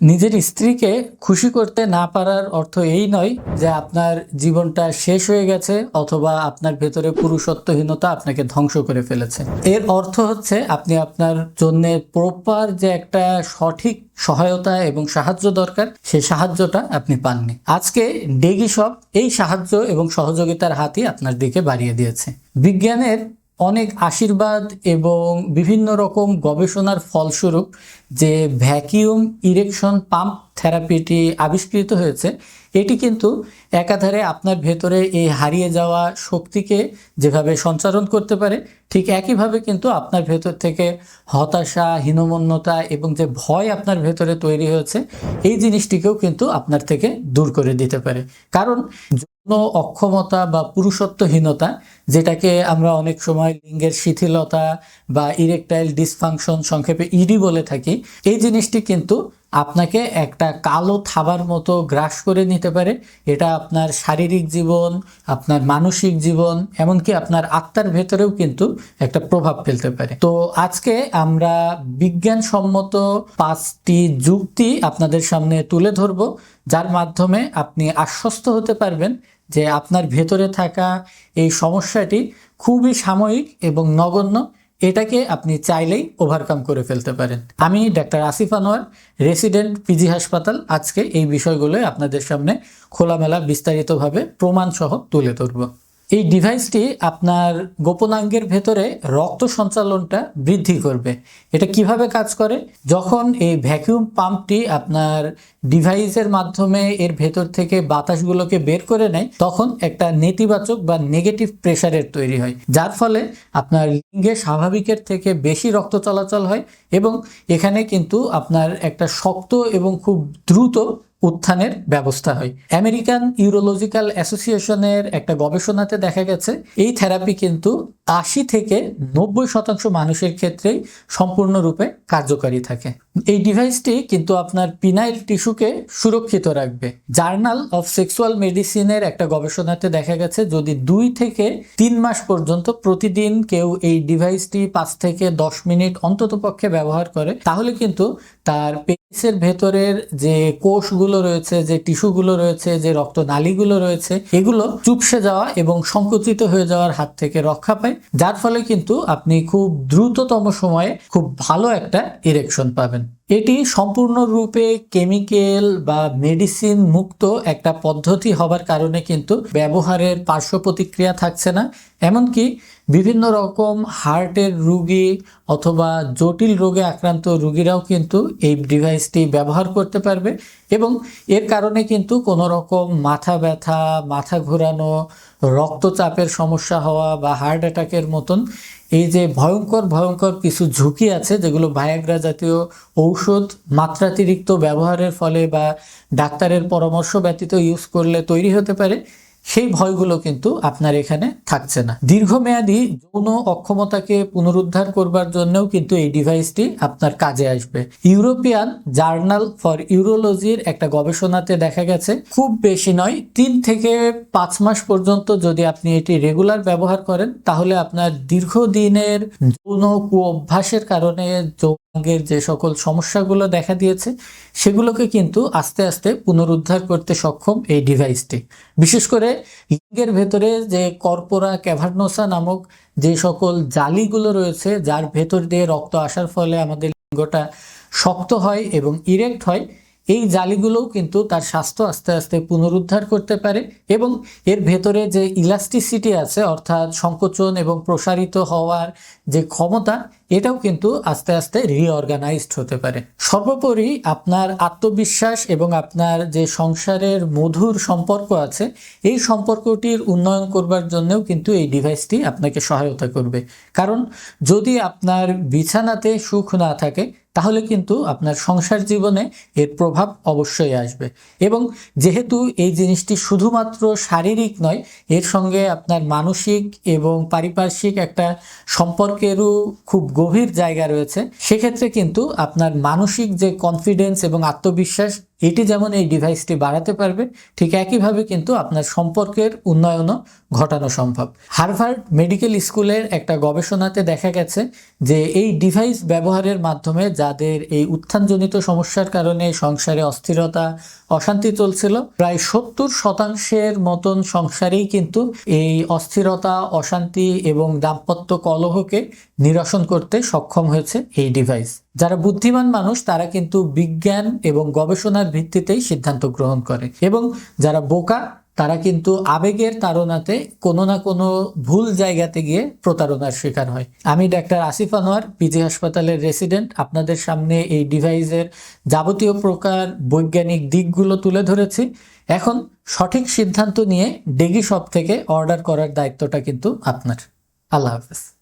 নিজের স্ত্রীকে খুশি করতে না পারার অর্থ এই নয় যে আপনার জীবনটা শেষ হয়ে গেছে অথবা আপনার ভেতরে পুরুষত্বহীনতা আপনাকে ধ্বংস করে ফেলেছে। এর অর্থ হচ্ছে আপনি আপনার জন্য প্রপার যে একটা সঠিক সহায়তা এবং সাহায্য দরকার সেই সাহায্যটা আপনি পাননি। আজকে ডেগি সব এই সাহায্য এবং সহযোগিতার হাতই আপনার দিকে বাড়িয়ে দিয়েছে। বিজ্ঞানের অনেক আশীর্বাদ এবং বিভিন্ন রকম গবেষণার ফলস্বরূপ যে ভ্যাকিউম ইরেকশন পাম্প থেরাপিটি আবিষ্কৃত হয়েছে, এটি কিন্তু একাধারে আপনার ভেতরে এই হারিয়ে যাওয়া শক্তিকে যেভাবে সঞ্চারণ করতে পারে, ঠিক একইভাবে কিন্তু আপনার ভেতর থেকে হতাশা, হীনমন্যতা এবং যে ভয় আপনার ভেতরে তৈরি হয়েছে, এই জিনিসটিকেও কিন্তু আপনার থেকে দূর করে দিতে পারে। কারণ যৌন অক্ষমতা বা পুরুষত্বহীনতা, যেটাকে আমরা অনেক সময় লিঙ্গের শিথিলতা বা ইরেকটাইল ডিসফাংশন সংক্ষেপে ইডি বলে থাকি, এই জিনিসটি কিন্তু আপনাকে একটা কালো থাবার মতো গ্রাস করে নিতে পারে। এটা আপনার শারীরিক জীবন, আপনার মানসিক জীবন, এমনকি আপনার আত্মার ভেতরেও কিন্তু একটা প্রভাব ফেলতে পারে। তো আজকে আমরা বিজ্ঞানসম্মত পাঁচটি যুক্তি আপনাদের সামনে তুলে ধরব, যার মাধ্যমে আপনি আশ্বস্ত হতে পারবেন যে আপনার ভেতরে থাকা এই সমস্যাটি খুবই সাময়িক এবং নগণ্য, এটাকে আপনি চাইলেই ওভারকাম করে ফেলতে পারেন। আমি doctor Asif Anwar resident PG হাসপাতাল, আজকে এই বিষয়গুলো আপনাদের সামনে খোলামেলা, বিস্তারিতভাবে প্রমাণসহ তুলে ধরব। এই ডিভাইসটি আপনার গোপনাঙ্গের ভেতরে রক্ত সঞ্চালনটা বৃদ্ধি করবে। এটা কীভাবে কাজ করে? যখন এই ভ্যাকিউম পাম্পটি আপনার ডিভাইসের মাধ্যমে এর ভেতর থেকে বাতাসগুলোকে বের করে নেয়, তখন একটা নেতিবাচক বা নেগেটিভ প্রেসারের তৈরি হয়, যার ফলে আপনার লিঙ্গে স্বাভাবিকের থেকে বেশি রক্ত চলাচল হয় এবং এখানে কিন্তু আপনার একটা শক্ত এবং খুব দ্রুত উত্থানের ব্যবস্থা হয়। আমেরিকান ইউরোলজিক্যাল অ্যাসোসিয়েশনের একটা গবেষণাতে দেখা গেছে এই থেরাপি কিন্তু আশি থেকে নব্বই শতাংশ মানুষের ক্ষেত্রেই সম্পূর্ণরূপে কার্যকারী থাকে। এই ডিভাইসটি কিন্তু আপনার পিনাইল টিস্যুকে সুরক্ষিত রাখবে। জার্নাল অফ সেক্সুয়াল মেডিসিনের একটা গবেষণাতে দেখা গেছে, যদি দুই থেকে তিন মাস পর্যন্ত প্রতিদিন কেউ এই ডিভাইসটি পাঁচ থেকে দশ মিনিট অন্তত পক্ষে ব্যবহার করে, তাহলে কিন্তু তার পেনিসের ভেতরের যে কোষগুলো রয়েছে, যে টিস্যুগুলো রয়েছে, যে রক্তনালীগুলো রয়েছে, এগুলো চুপসে যাওয়া এবং সংকুচিত হয়ে যাওয়ার হাত থেকে রক্ষা পায়। যার ফলে কিন্তু আপনি খুব দ্রুততম সময়ে খুব ভালো একটা ইরেকশন পাবেন। এটি সম্পূর্ণরূপে কেমিক্যাল বা মেডিসিন মুক্ত একটা পদ্ধতি হবার কারণে কিন্তু ব্যবহারের পার্শ্ব প্রতিক্রিয়া থাকছে না। এমনকি বিভিন্ন রকম হার্টের রুগী অথবা জটিল রোগে আক্রান্ত রুগীরাও কিন্তু এই ডিভাইসটি ব্যবহার করতে পারবে এবং এর কারণে কিন্তু কোনো রকম মাথা ব্যথা, মাথা ঘোরানো, রক্তচাপের সমস্যা হওয়া বা হার্ট অ্যাটাকের মতন এই যে ভয়ঙ্কর ভয়ঙ্কর কিছু ঝুঁকি আছে যেগুলো ভায়াগ্রা জাতীয় ঔষধ মাত্রাতিরিক্ত ব্যবহারের ফলে বা ডাক্তারের পরামর্শ ব্যতীত ইউজ করলে তৈরি হতে পারে। সেই ভয়গুলো কিন্তু আপনার এখানে থাকছে না। দীর্ঘমেয়াদী যৌন অক্ষমতাকে পুনরুদ্ধার করবার জন্যও কিন্তু এই ডিভাইসটি আপনার কাজে আসবে। ইউরোপিয়ান জার্নাল ফর ইউরোলজির একটা গবেষণাতে দেখা গেছে, খুব বেশি নয়, তিন থেকে পাঁচ মাস পর্যন্ত যদি আপনি এটি রেগুলার ব্যবহার করেন, তাহলে আপনার দীর্ঘদিনের যৌন কুঅভ্যাসের কারণে যৌনাঙ্গের যে সকল সমস্যাগুলো দেখা দিয়েছে, সেগুলোকে কিন্তু আস্তে আস্তে পুনরুদ্ধার করতে সক্ষম এই ডিভাইসটি বিশেষ করে লিঙ্গের ভেতরে যে কর্পোরা ক্যাভার্নোসা নামক যে সকল জালিগুলো রয়েছে, যার ভেতর দিয়ে রক্ত আসার ফলে আমাদের লিঙ্গটা শক্ত হয় এবং ইরেক্ট হয়, এই জালিগুলোও কিন্তু তার স্বাস্থ্য আস্তে আস্তে পুনরুদ্ধার করতে পারে এবং এর ভেতরে যে ইলাস্টিসিটি আছে, অর্থাৎ সংকোচন এবং প্রসারিত হওয়ার যে ক্ষমতা এটাও কিন্তু আস্তে আস্তে রিঅর্গানাইজড হতে পারে। সর্বোপরি আপনার আত্মবিশ্বাস এবং আপনার যে সংসারের মধুর সম্পর্ক আছে, এই সম্পর্কটির উন্নয়ন করবার জন্যও কিন্তু এই ডিভাইসটি আপনাকে সহায়তা করবে। কারণ যদি আপনার বিছানাতে সুখ না থাকে, তাহলে কিন্তু আপনার সংসার জীবনে এর প্রভাব অবশ্যই আসবে। এবং যেহেতু এই জিনিসটি শুধুমাত্র শারীরিক নয়, এর সঙ্গে আপনার মানসিক এবং পারিপার্শ্বিক একটা সম্পর্কেরও খুব গভীর জায়গা রয়েছে সেক্ষেত্রে কিন্তু আপনার মানসিক যে কনফিডেন্স এবং আত্মবিশ্বাস এটি যেমন এই ডিভাইসটি বাড়াতে পারবে, ঠিক একইভাবে কিন্তু আপনার সম্পর্কের উন্নয়নও ঘটানো সম্ভব। হার্ভার্ড মেডিকেল স্কুলের একটা গবেষণাতে দেখা গেছে যে এই ডিভাইস ব্যবহারের মাধ্যমে যাদের এই উত্থানজনিত সমস্যার কারণে সংসারে অস্থিরতা, অশান্তি চলছিল, প্রায় সত্তর শতাংশের মতন সংসারেই কিন্তু এই অস্থিরতা, অশান্তি এবং দাম্পত্য কলহকে নিরসন করতে সক্ষম হয়েছে এই ডিভাইস যারা বুদ্ধিমান মানুষ, তারা কিন্তু বিজ্ঞান এবং গবেষণার ভিত্তিতেই সিদ্ধান্ত গ্রহণ করে। এবং যারা বোকা, তারা কিন্তু আবেগের তাড়নাতে কোনো না কোনো ভুল জায়গাতে গিয়ে প্রতারণার শিকার হয়। আমি ডাক্তার আসিফ আনোয়ার, পিজি হাসপাতালের রেসিডেন্ট। আপনাদের সামনে এই ডিভাইসের যাবতীয় প্রকার বৈজ্ঞানিক দিকগুলো তুলে ধরেছি। এখন সঠিক সিদ্ধান্ত নিয়ে ডেগি শপ থেকে অর্ডার করার দায়িত্বটা কিন্তু আপনার। আল্লাহ হাফেজ।